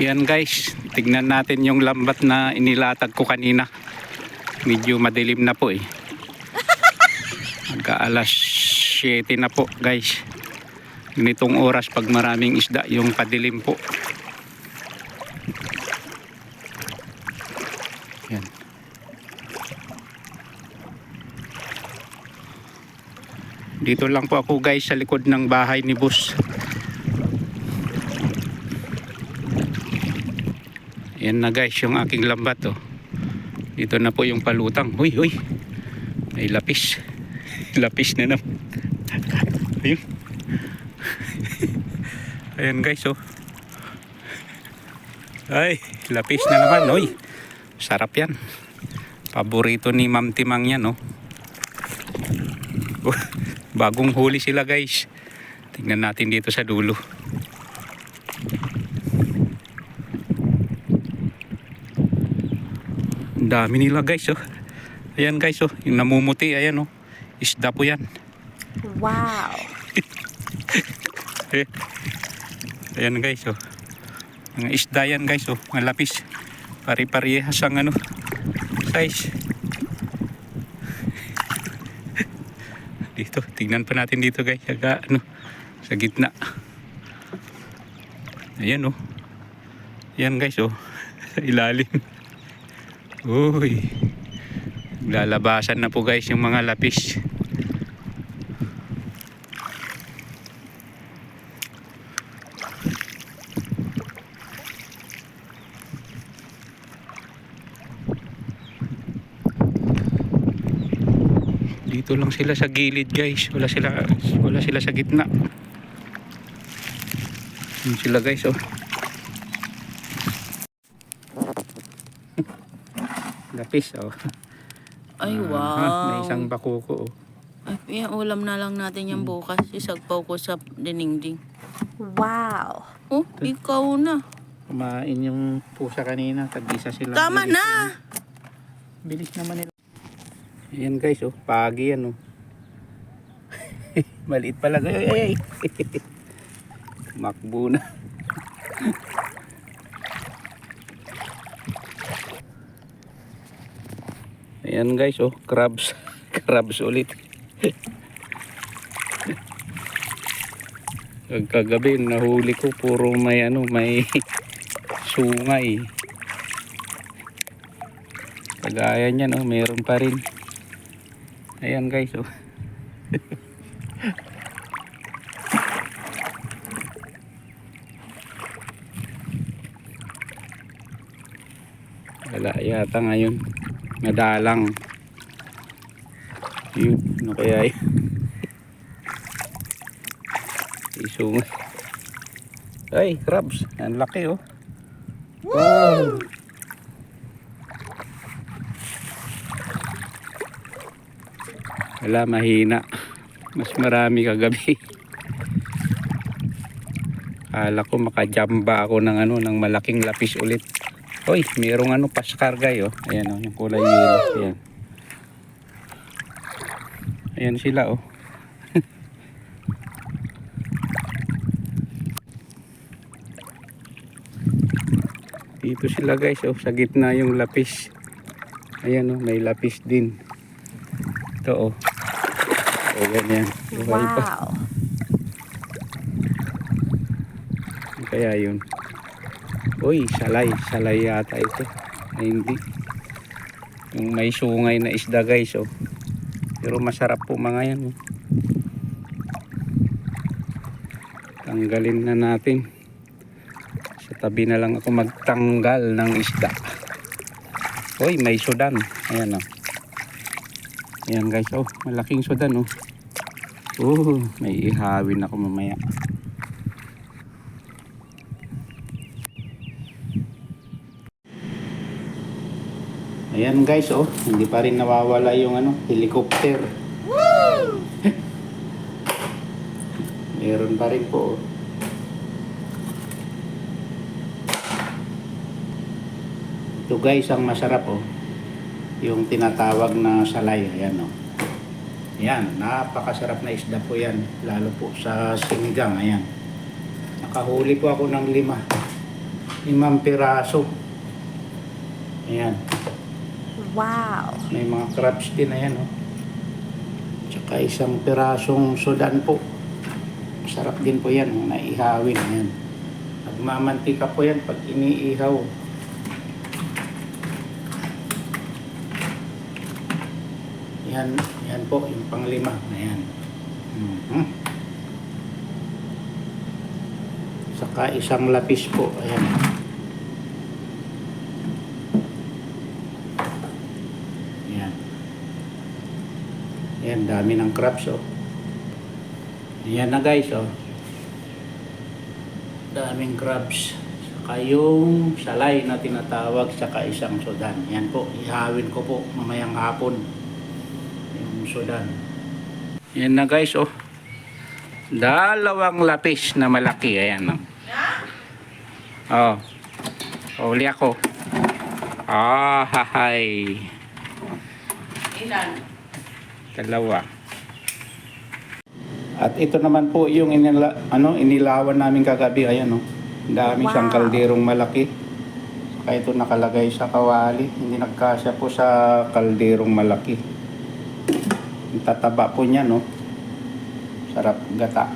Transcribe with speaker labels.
Speaker 1: Yan guys, tignan natin yung lambat na inilatag ko kanina. Medyo madilim na po eh. Magka alas 7 na po guys. Ganitong oras pag maraming isda yung padilim po. Yan. Dito lang po ako guys sa likod ng bahay ni boss. Yan na guys yung aking lambat oh. Dito na po yung palutang. Uy, uy. May lapis. lapis na naman. Ayun. Ayan guys oh. Ay, lapis na naman. Uy, sarap yan. Paborito ni Ma'am Timang yan oh. Bagong huli sila guys. Tingnan natin dito sa dulo. Ang dami nila guys oh. Ayan guys oh, yung namumuti ayan oh. Isda po yan.
Speaker 2: Wow.
Speaker 1: Eh. Ayan guys oh. Mga isda yan guys oh, mga lapis. Pari-parehas ang ano size. dito, tingnan pa natin dito guys, aga ano sa gitna. Ayan oh. Ayan guys oh. Sa ilalim. Uy. Lalabasan na po guys yung mga lapis. Dito lang sila sa gilid guys. Wala sila wala sila sa gitna. Yun sila guys oh. Lapis oh.
Speaker 2: Ay,
Speaker 1: Ah,
Speaker 2: wow.
Speaker 1: May isang bakuko oh.
Speaker 2: Ay, yan, ulam na lang natin yan bukas. Isagpaw ko sa diningding.
Speaker 3: Wow.
Speaker 2: Oh, ikaw na.
Speaker 1: Kumain yung pusa kanina. Tag-isa sila.
Speaker 2: Tama
Speaker 1: Bilis
Speaker 2: na!
Speaker 1: Bilis naman nila. Ayan guys, oh, pagi yan, oh. Maliit pala. Ay, ay, ay. Makbo na. Ayan guys, oh, crabs. crabs ulit. Kagabi, nahuli ko, puro may ano, may sungay. Kagaya niyan, oh, meron pa rin. Ayan guys, oh. Wala yata ngayon. Nadalang. Yun, ano kaya yun? Isungay. Ay, crabs. Ang laki, oh. Wow! Wala, mahina. Mas marami kagabi. Kala ko makajamba ako ng ano, ng malaking lapis ulit. Hoy, mayroong ano, paskargay oh. Ayan oh, yung kulay yellow. Ayan. Ayan sila oh. Dito sila guys oh, sa gitna yung lapis. Ayan oh, may lapis din. Ito oh. O ganyan. Buhay pa.
Speaker 3: Wow.
Speaker 1: Kaya yun. Uy, salay. Salay yata ito. Ay, hindi. Yung may sungay na isda guys oh. Pero masarap po mga yan oh. Tanggalin na natin. Sa tabi na lang ako magtanggal ng isda. Uy, may sudan. Ayan oh. Ayan guys, oh, malaking sudan oh. Oh, may ihawin ako mamaya. Ayan guys, oh, hindi pa rin nawawala yung ano, helicopter. Meron pa rin po. oh. Ito guys, ang masarap oh. Yung tinatawag na salay, ayan oh. Ayan, napakasarap na isda po yan. Lalo po sa sinigang, ayan. Nakahuli po ako ng lima. Limang piraso. Ayan.
Speaker 3: Wow.
Speaker 1: May mga crabs din ayan oh. Tsaka isang pirasong sudan po. Sarap din po yan, naihawin. Ayan. Nagmamantika po yan pag iniihaw. Yan, yan po, yung panglima. Ayan. Mhm. Saka isang lapis po. Ayan. Ayan. Ayan, dami ng crabs oh. Ayan na guys oh. Daming crabs. Saka yung salay na tinatawag saka isang sudan. Yan po, ihawin ko po mamayang hapon. Yung sudan. Yan na guys oh. Dalawang lapis na malaki. Ayan oh. Oh. Uli ako. Ah, hahay.
Speaker 2: Ilan?
Speaker 1: Dalawa. At ito naman po yung inila, ano, inilawan namin kagabi. Ayan, oh. Ang dami
Speaker 3: Wow.
Speaker 1: siyang kalderong malaki. Saka ito nakalagay sa kawali. Hindi nagkasya po sa kalderong malaki. Ang tataba po niya, no? Sarap gata.